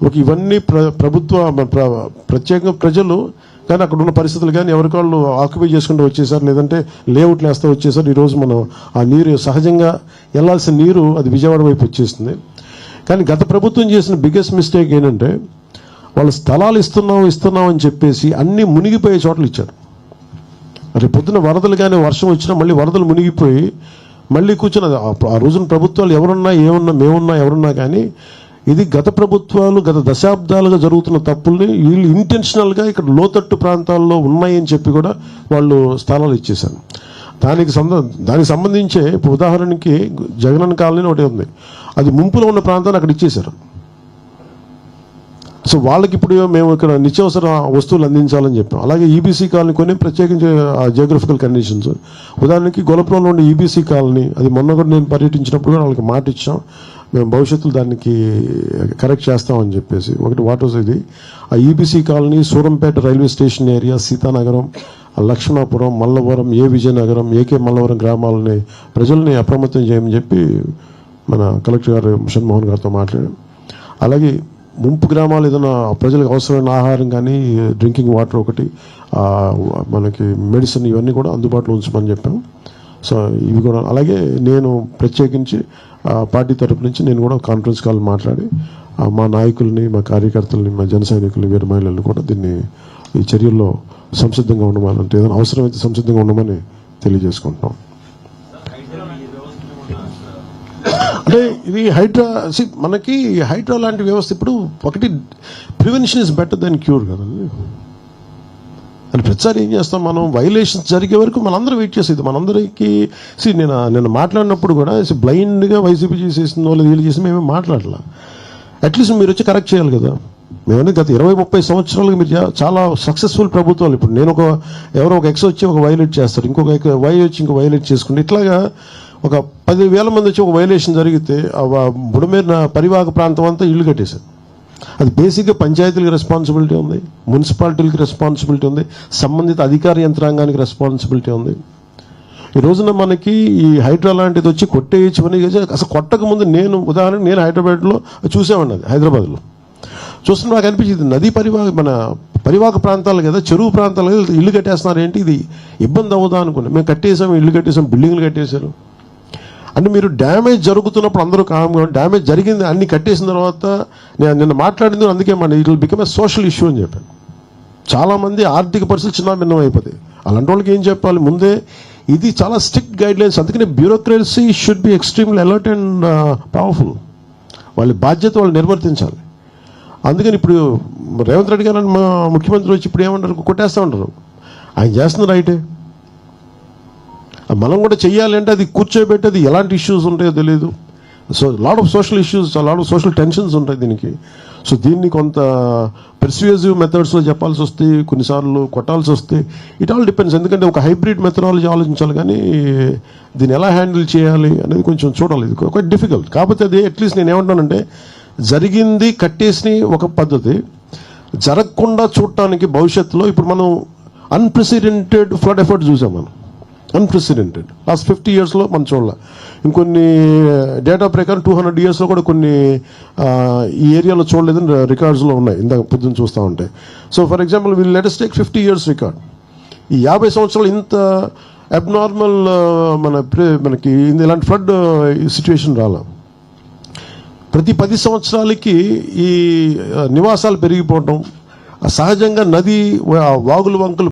ఒక ఇవన్నీ ప్ర ప్రభుత్వ ప్ర ప్రత్యేకంగా ప్రజలు కానీ అక్కడ ఉన్న పరిస్థితులు కానీ ఎవరికి వాళ్ళు ఆక్యుపై చేసుకుంటూ వచ్చేసారు లేదంటే లేఅవుట్లు వేస్తూ వచ్చేసారు ఈరోజు మనం ఆ నీరు సహజంగా వెళ్ళాల్సిన నీరు అది విజయవాడ వైపు వచ్చేస్తుంది కానీ గత ప్రభుత్వం చేసిన బిగ్గెస్ట్ మిస్టేక్ ఏంటంటే వాళ్ళు స్థలాలు ఇస్తున్నాం ఇస్తున్నాం అని చెప్పేసి అన్నీ మునిగిపోయే చోట్ల ఇచ్చారు. రేపు పొద్దున వరదలు కానీ వర్షం వచ్చినా మళ్ళీ వరదలు మునిగిపోయి మళ్ళీ కూర్చుని ఆ రోజున ప్రభుత్వాలు ఎవరున్నా ఏమున్నా మేమున్నా ఎవరున్నా కానీ ఇది గత ప్రభుత్వాలు గత దశాబ్దాలుగా జరుగుతున్న తప్పుల్ని వీళ్ళు ఇంటెన్షనల్గా ఇక్కడ లోతట్టు ప్రాంతాల్లో ఉన్నాయని చెప్పి కూడా వాళ్ళు స్థలాలు ఇచ్చేశారు. దానికి సంద దానికి సంబంధించే ఇప్పుడు ఉదాహరణకి జగనన్న కాలనీ ఒకటి ఉంది. అది ముంపులో ఉన్న ప్రాంతాన్ని అక్కడ ఇచ్చేశారు. సో వాళ్ళకి ఇప్పుడు మేము ఇక్కడ నిత్యావసర వస్తువులు అందించాలని చెప్పాం. అలాగే ఈబీసీ కాలనీ కొన్ని ప్రత్యేకించి జియోగ్రఫికల్ కండిషన్స్ ఉదాహరణకి గొలపురంలో ఉండే ఈబీసీ కాలనీ అది మొన్న కూడా నేను పర్యటించినప్పుడు కూడా వాళ్ళకి మాట ఇచ్చాం. మేము భవిష్యత్తులో దానికి కరెక్ట్ చేస్తామని చెప్పేసి. ఒకటి వాటర్ ఇది ఆ EBC colony Surampeta railway station area Seethanagaram Lakshmanapuram Mallavaram ఏ విజయనగరం ఏకే మల్లవరం గ్రామాలని ప్రజల్ని అప్రమత్తం చేయమని చెప్పి మన కలెక్టర్ గారు మిషన్ మోహన్ గారితో మాట్లాడాం అలాగే ముంపు గ్రామాలు ఏదైనా ప్రజలకు అవసరమైన ఆహారం కానీ డ్రింకింగ్ వాటర్ ఒకటి మనకి మెడిసిన్ ఇవన్నీ కూడా అందుబాటులో ఉంచమని చెప్పాం. సో ఇవి కూడా అలాగే నేను ప్రత్యేకించి ఆ, పార్టీ తరపు నుంచి నేను కూడా కాన్ఫరెన్స్ కాల్ మాట్లాడి మా నాయకుల్ని మా కార్యకర్తల్ని మా జన సైనికుల్ని వీర మహిళల్ని కూడా దీన్ని ఈ చర్యల్లో సంసిద్ధంగా ఉండమని అంటే ఏదైనా అవసరమైతే సంసిద్ధంగా ఉండమని తెలియజేసుకుంటున్నాం. అంటే ఇది హైడ్రా మనకి హైడ్రా లాంటి వ్యవస్థ ఇప్పుడు ఒకటి prevention is better than cure కదండి. అని ప్రతిసారి ఏం చేస్తాం మనం? వైలేషన్స్ జరిగే వరకు మనందరూ వెయిట్ చేసేది. మనందరికీ సి నేను నేను మాట్లాడినప్పుడు కూడా బ్లైండ్గా వైసీపీ చేసేసిందో లేదా వీళ్ళు చేసి మేమే మాట్లాడలా. అట్లీస్ట్ మీరు వచ్చి కరెక్ట్ చేయాలి కదా. మేమని గత ఇరవై ముప్పై సంవత్సరాలుగా మీరు చాలా సక్సెస్ఫుల్ ప్రభుత్వాలు. ఇప్పుడు నేను ఒక ఎవరో ఒక ఎక్స్ వచ్చి ఒక వైలేట్ చేస్తారు. ఇంకొక వై వచ్చి ఇంకో వైలేట్ చేసుకుంటే ఇట్లాగా ఒక పది వేల మంది వచ్చి ఒక వైలేషన్ జరిగితే ఆ బుడమేరు పరివాహక ప్రాంతం అంతా ఇల్లు కట్టేశారు. అది బేసిక్గా పంచాయతీలకు రెస్పాన్సిబిలిటీ ఉంది మున్సిపాలిటీలకు రెస్పాన్సిబిలిటీ ఉంది సంబంధిత అధికార యంత్రాంగానికి రెస్పాన్సిబిలిటీ ఉంది. ఈ రోజున మనకి ఈ హైడ్రా లాంటిది వచ్చి కొట్టేయచ్చు అని అసలు కొట్టక ముందు నేను ఉదాహరణకు నేను హైదరాబాద్లో చూసేవాడిని అది హైదరాబాద్లో. చూస్తున్న నాకు అనిపించింది నదీ పరివాహ మన పరివాహక ప్రాంతాలు కదా చెరువు ప్రాంతాలు ఇల్లు కట్టేస్తున్నారు ఏంటి ఇది ఇబ్బంది అవుదా అనుకున్నాను మేము కట్టేసాం ఇల్లు కట్టేసాం బిల్డింగ్లు కట్టేశారు. అంటే మీరు డ్యామేజ్ జరుగుతున్నప్పుడు అందరూ కామ్గా డ్యామేజ్ జరిగింది అన్ని కట్టేసిన తర్వాత నేను నిన్న మాట్లాడింది అందుకే మన it will become a social issue అని చెప్పాను. చాలామంది ఆర్థిక పరిస్థితులు చిన్న భిన్నం అయిపోతాయి. అలాంటి వాళ్ళకి ఏం చెప్పాలి? ముందే ఇది చాలా స్ట్రిక్ట్ గైడ్ లైన్స్ అందుకనే bureaucracy should be extremely alert and powerful. వాళ్ళ బాధ్యత వాళ్ళు నిర్వర్తించాలి. అందుకని ఇప్పుడు రేవంత్ రెడ్డి గారు మా ముఖ్యమంత్రి వచ్చి ఇప్పుడు ఏమంటారు? కొట్టేస్తూ ఉంటారు. ఆయన చేస్తున్నారు రైటే. మనం కూడా చేయాలంటే అది కూర్చోబెట్టేది ఎలాంటి ఇష్యూస్ ఉంటాయో తెలియదు so lot of social issues lot of social tensions ఉంటాయి దీనికి. సో దీన్ని కొంత పెర్సువేజివ్ మెథడ్స్లో చెప్పాల్సి వస్తే కొన్నిసార్లు కొట్టాల్సి వస్తే ఇట్ ఆల్ డిపెండ్స్ ఎందుకంటే ఒక హైబ్రిడ్ మెథడాలజీ ఆలోచించాలి కానీ దీన్ని ఎలా హ్యాండిల్ చేయాలి అనేది కొంచెం చూడాలి. ఇది ఒక డిఫికల్ట్ కాకపోతే అది అట్లీస్ట్ నేను ఏమంటానంటే జరిగింది కట్టేసి ఒక పద్ధతి. జరగకుండా చూడటానికి భవిష్యత్తులో ఇప్పుడు మనం అన్ప్రెసిడెంటెడ్ ఫ్లడ్ ఎఫర్ట్ చూసాం మనం. అన్ప్రెసిడెంటెడ్ లాస్ట్ ఫిఫ్టీ ఇయర్స్లో మనం చూడాల. ఇంకొన్ని uh, డేటా ప్రకారం టూ హండ్రెడ్ ఇయర్స్లో కూడా కొన్ని uh, ఈ ఏరియాలో చూడలేదని రికార్డ్స్లో ఉన్నాయి. ఇందాక పొద్దున్న చూస్తూ ఉంటాయి so for example we'll latest take fifty years record ఈ యాభై సంవత్సరాలు ఇంత అబ్నార్మల్ uh, మన మనకి ఇలాంటి ఫ్లడ్ సిచ్యువేషన్ రాలా. ప్రతి పది సంవత్సరాలకి ఈ నివాసాలు పెరిగిపోవటం సహజంగా నది వాగులు వంకలు